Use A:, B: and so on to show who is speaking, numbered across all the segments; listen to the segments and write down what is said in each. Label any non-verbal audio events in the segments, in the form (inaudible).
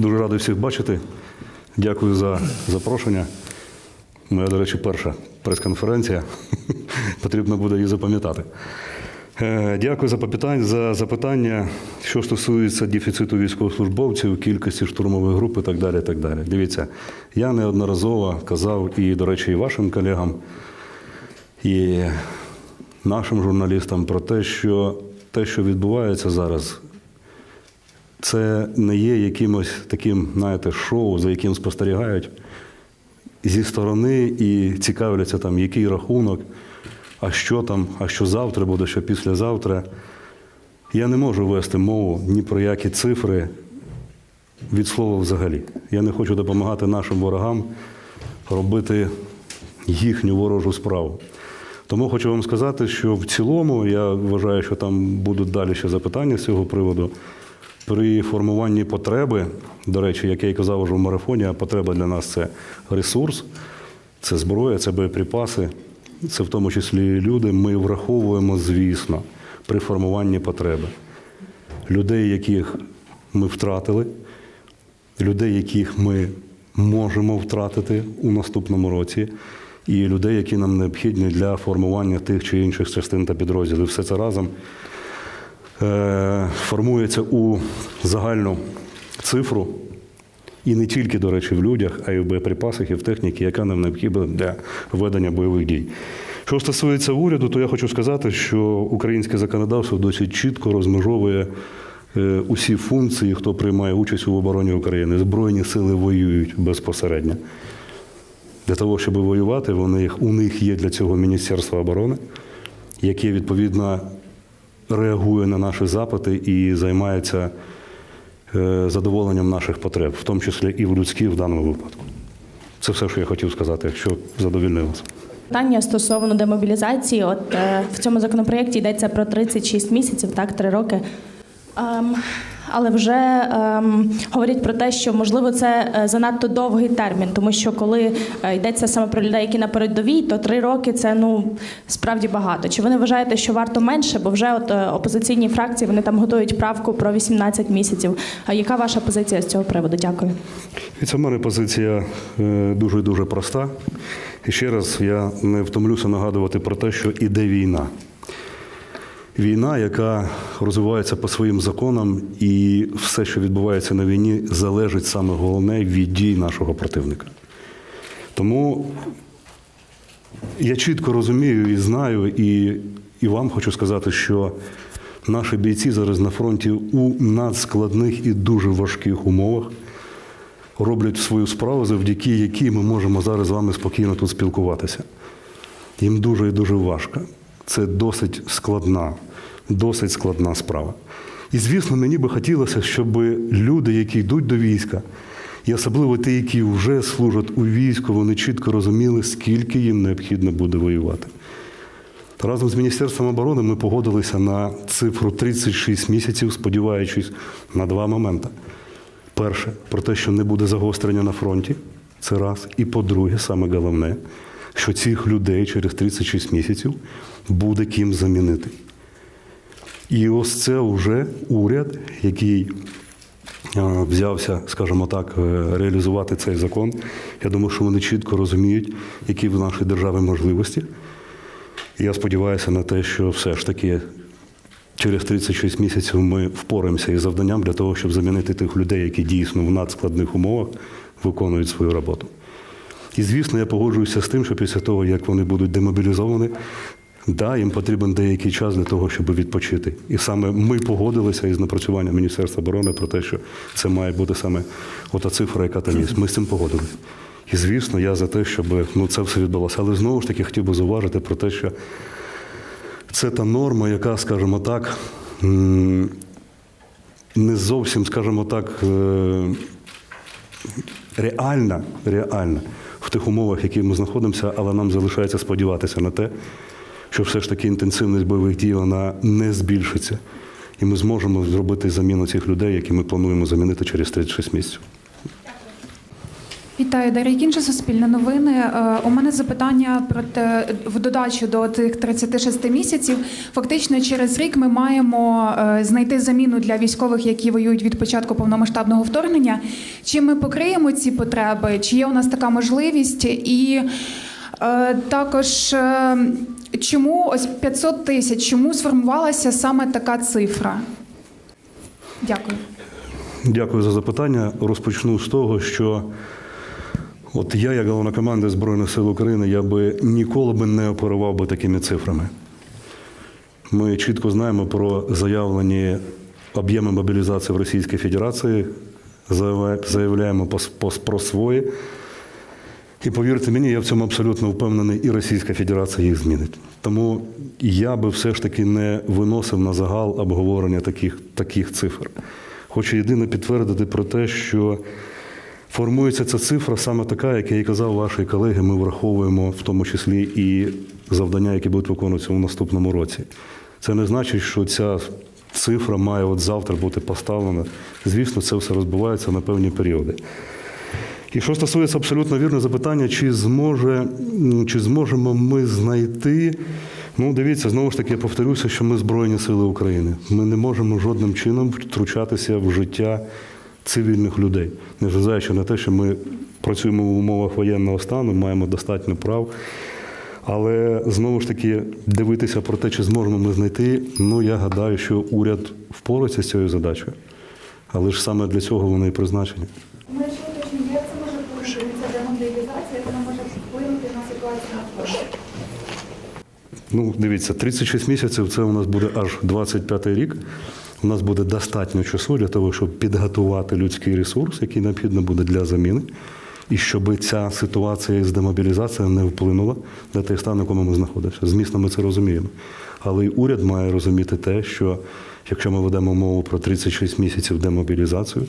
A: Дуже радий всіх бачити. Дякую за запрошення. Моя, до речі, перша прес-конференція. (laughs) Потрібно буде її запам'ятати. Е, Дякую за запитання, за запитання, що стосується дефіциту військовослужбовців, кількості штурмових груп і так далі. так далі. Дивіться, я неодноразово казав і, до речі, і вашим колегам, і нашим журналістам про те, що те, що відбувається зараз, це не є якимось таким, знаєте, шоу, за яким спостерігають зі сторони і цікавляться там, який рахунок, а що там, а що завтра буде, що післязавтра. Я не можу вести мову ні про які цифри від слова взагалі. Я не хочу допомагати нашим ворогам робити їхню ворожу справу. Тому хочу вам сказати, що в цілому я вважаю, що там будуть далі ще запитання з цього приводу. При формуванні потреби, до речі, як я і казав уже в марафоні, потреба для нас це ресурс, це зброя, це боєприпаси, це в тому числі люди. Ми враховуємо, звісно, при формуванні потреби людей, яких ми втратили, людей, яких ми можемо втратити у наступному році, і людей, які нам необхідні для формування тих чи інших частин та підрозділів. Все це разом формується у загальну цифру. І не тільки, до речі, в людях, а й в боєприпасах і в техніці, яка нам необхідна для ведення бойових дій. Що стосується уряду, то я хочу сказати, що українське законодавство досить чітко розмежовує е, усі функції, хто приймає участь у обороні України. Збройні сили воюють безпосередньо. Для того, щоб воювати, вони, у них є для цього Міністерство оборони, яке відповідно реагує на наші запити і займається е, задоволенням наших потреб, в тому числі і в людській в даному випадку. Це все, що я хотів сказати, якщо задовільнив вас.
B: Питання стосовно демобілізації. От е, в цьому законопроєкті йдеться про 36 місяців, так, 3 роки. Ем, але вже ем, говорять про те, що можливо це е, занадто довгий термін, тому що коли е, йдеться саме про людей, які на передовій, то 3 роки це ну справді багато. Чи ви не вважаєте, що варто менше? Бо вже от е, опозиційні фракції вони там готують правку про 18 місяців. Яка ваша позиція з цього приводу? Дякую.
A: Це в мене позиція дуже дуже проста. І ще раз я не втомлюся нагадувати про те, що іде війна. Війна, яка розвивається по своїм законам, і все, що відбувається на війні, залежить саме головне від дій нашого противника. Тому я чітко розумію і знаю, і, і вам хочу сказати, що наші бійці зараз на фронті у надскладних і дуже важких умовах роблять свою справу, завдяки якій ми можемо зараз з вами спокійно тут спілкуватися. Їм дуже і дуже важко. Це досить складна, досить складна справа. І, звісно, мені би хотілося, щоб люди, які йдуть до війська, і особливо ті, які вже служать у війську, вони чітко розуміли, скільки їм необхідно буде воювати. Разом з Міністерством оборони ми погодилися на цифру 36 місяців, сподіваючись на два моменти. Перше, про те, що не буде загострення на фронті, це раз. І по-друге, саме головне, що цих людей через 36 місяців буде ким замінити. І ось це вже уряд, який е, взявся, скажімо так, е, реалізувати цей закон. Я думаю, що вони чітко розуміють, які в нашій державі можливості. І я сподіваюся на те, що все ж таки через 36 місяців ми впораємося із завданням для того, щоб замінити тих людей, які дійсно в надскладних умовах виконують свою роботу. І звісно, я погоджуюся з тим, що після того, як вони будуть демобілізовані, да, їм потрібен деякий час для того, щоб відпочити. І саме ми погодилися із напрацюванням Міністерства оборони про те, що це має бути саме ота цифра, яка там є. Ми з цим погодилися. І звісно, я за те, щоб ну, це все відбулося. Але знову ж таки хотів би зауважити про те, що це та норма, яка, скажімо так, не зовсім, скажімо так, е, реальна, реальна в тих умовах, в яких ми знаходимося, але нам залишається сподіватися на те, що все ж таки інтенсивність бойових дій вона не збільшиться. І ми зможемо зробити заміну цих людей, які ми плануємо замінити через 36 місяців.
C: Вітаю, Дар'я Кінча, Суспільне новини. Е, У мене запитання про те, в додачу до тих 36 місяців. Фактично, через рік ми маємо е, знайти заміну для військових, які воюють від початку повномасштабного вторгнення. Чи ми покриємо ці потреби? Чи є у нас така можливість? І також е, чому ось 500 тисяч? Чому сформувалася саме така цифра? Дякую.
A: Дякую за запитання. Розпочну з того, що от я, як головнокомандир Збройних сил України, я би ніколи би не оперував би такими цифрами. Ми чітко знаємо про заявлені об'єми мобілізації в Російській Федерації, заявляємо про свої. І повірте мені, я в цьому абсолютно впевнений, і Російська Федерація їх змінить. Тому я би все ж таки не виносив на загал обговорення таких, таких цифр. Хочу єдине підтвердити про те, що формується ця цифра саме така, як я і казав ваші колеги, ми враховуємо в тому числі і завдання, які будуть виконуватися у наступному році. Це не значить, що ця цифра має от завтра бути поставлена. Звісно, це все розбивається на певні періоди. І що стосується абсолютно вірне запитання, чи зможе, чи зможемо ми знайти. Ну, дивіться, знову ж таки, я повторюся, що ми Збройні Сили України. Ми не можемо жодним чином втручатися в життя цивільних людей, незважаючи на те, що ми працюємо в умовах воєнного стану, маємо достатньо прав. Але знову ж таки дивитися про те, чи зможемо ми знайти, ну я гадаю, що уряд впорається з цією задачею. Але ж саме для цього вони і призначені.
C: Ми ще уточнюємо, як це може вплинути як вона може вплинути на ситуацію на?
A: Ну, дивіться, 36 місяців це у нас буде аж 25 рік. У нас буде достатньо часу для того, щоб підготувати людський ресурс, який необхідно буде для заміни, і щоб ця ситуація з демобілізацією не вплинула на той стан, в якому ми знаходимося. Змісно, ми це розуміємо. Але й уряд має розуміти те, що якщо ми ведемо мову про 36 місяців демобілізацію,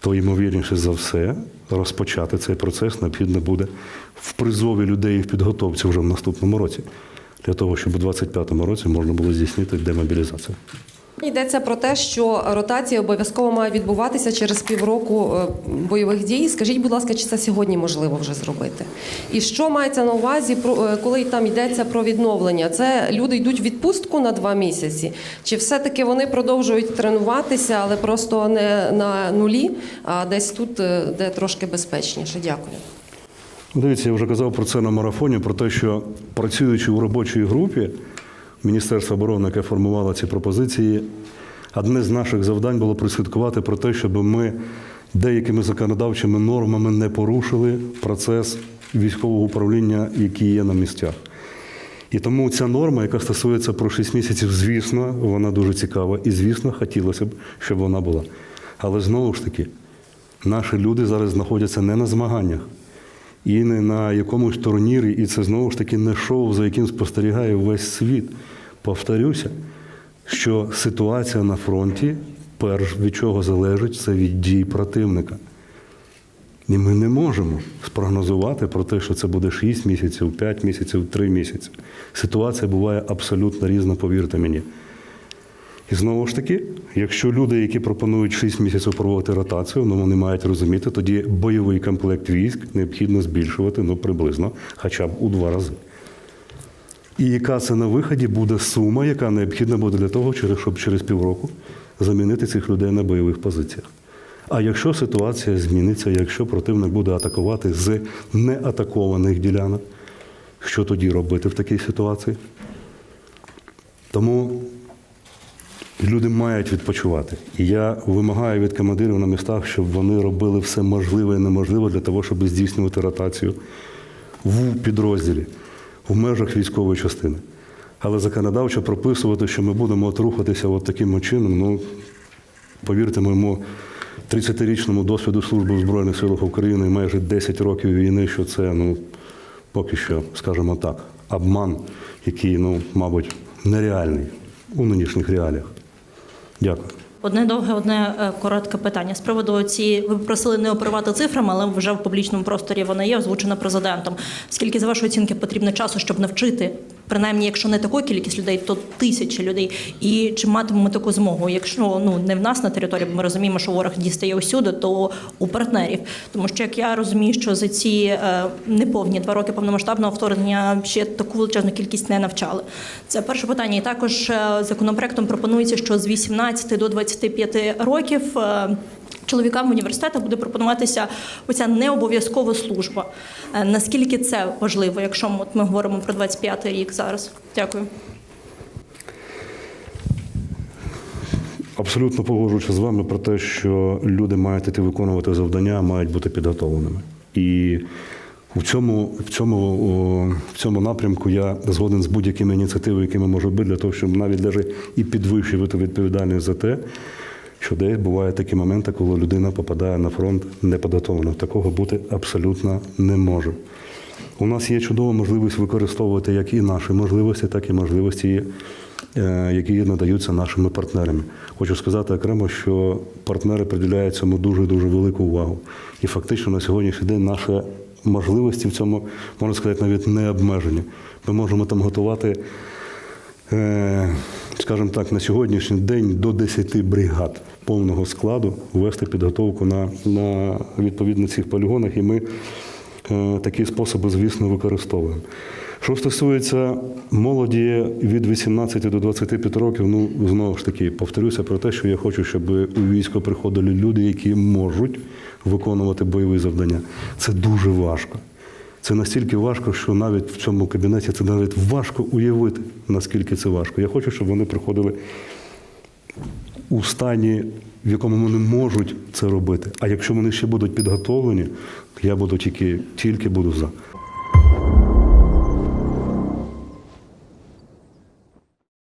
A: то ймовірніше за все розпочати цей процес необхідно буде в призові людей в підготовці вже в наступному році, для того, щоб у 2025 році можна було здійснити демобілізацію.
D: Йдеться про те, що ротація обов'язково має відбуватися через півроку е, бойових дій. Скажіть, будь ласка, чи це сьогодні можливо вже зробити? І що мається на увазі, е, коли там йдеться про відновлення? Це люди йдуть в відпустку на два місяці, чи все-таки вони продовжують тренуватися, але просто не на нулі, а десь тут, е, де трошки безпечніше? Дякую.
A: Дивіться, я вже казав про це на марафоні, про те, що працюючи у робочій групі Міністерства оборони, яке формувало ці пропозиції, одне з наших завдань було прослідкувати про те, щоб ми деякими законодавчими нормами не порушили процес військового управління, який є на місцях. І тому ця норма, яка стосується про 6 місяців, звісно, вона дуже цікава. І, звісно, хотілося б, щоб вона була. Але знову ж таки, наші люди зараз знаходяться не на змаганнях і не на якомусь турнірі, і це знову ж таки не шоу, за яким спостерігає весь світ. Повторюся, що ситуація на фронті, перш від чого залежить, це від дій противника. І ми не можемо спрогнозувати про те, що це буде 6 місяців, 5 місяців, 3 місяці. Ситуація буває абсолютно різна, повірте мені. І знову ж таки, якщо люди, які пропонують 6 місяців проводити ротацію, ну вони мають розуміти, тоді бойовий комплект військ необхідно збільшувати ну, приблизно хоча б у два рази. І яка це на виході буде сума, яка необхідна буде для того, щоб через півроку замінити цих людей на бойових позиціях. А якщо ситуація зміниться, якщо противник буде атакувати з неатакованих ділянок, що тоді робити в такій ситуації? Тому люди мають відпочивати. І я вимагаю від командирів на містах, щоб вони робили все можливе і неможливе для того, щоб здійснювати ротацію в підрозділі, в межах військової частини. Але законодавчо прописувати, що ми будемо рухатися от таким чином, ну, повірте моєму 30-річному досвіду служби в Збройних силах України і майже 10 років війни, що це, ну, поки що, скажімо так, обман, який, ну, мабуть, нереальний у нинішніх реаліях. Дякую.
E: Одне довге, одне е, коротке питання. З приводу ці ви просили не оперувати цифрами, але вже в публічному просторі вона є озвучена президентом. Скільки, за вашої оцінки, потрібно часу, щоб навчити принаймні, якщо не таку кількість людей, то тисячі людей. І чи матимемо таку змогу? Якщо ну не в нас на території, бо ми розуміємо, що ворог дістає усюди, то у партнерів. Тому що як я розумію, що за ці е, неповні два роки повномасштабного вторгнення ще таку величезну кількість не навчали. Це перше питання. І також е, законопроектом пропонується, що з 18 до 25 років. е, Чоловікам в університетах буде пропонуватися оця необов'язкова служба. Е, Наскільки це важливо, якщо ми, говоримо про 25-й рік зараз? Дякую.
A: Абсолютно погоджуюся з вами про те, що люди мають іти виконувати завдання, мають бути підготовленими. І в цьому, в цьому, в цьому напрямку я згоден з будь-якими ініціативами, якими можуть бути, для того, щоб навіть навіть і підвищувати відповідальність за те, що десь бувають такі моменти, коли людина попадає на фронт непідготовлена. Такого бути абсолютно не може. У нас є чудова можливість використовувати як і наші можливості, так і можливості, е, які надаються нашими партнерами. Хочу сказати окремо, що партнери приділяють цьому дуже дуже велику увагу. І фактично на сьогоднішній день наші можливості в цьому можна сказати навіть не обмежені. Ми можемо там готувати. Е, скажімо так, на сьогоднішній день до 10 бригад повного складу вести підготовку на, на відповідно цих полігонах, і ми е, такі способи, звісно, використовуємо. Що стосується молоді від 18 до 25 років, ну знову ж таки повторюся про те, що я хочу, щоб у військо приходили люди, які можуть виконувати бойові завдання. Це дуже важко. Це настільки важко, що навіть в цьому кабінеті це навіть важко уявити, наскільки це важко. Я хочу, щоб вони приходили у стані, в якому вони можуть це робити. А якщо вони ще будуть підготовлені, я буду тільки, тільки буду за.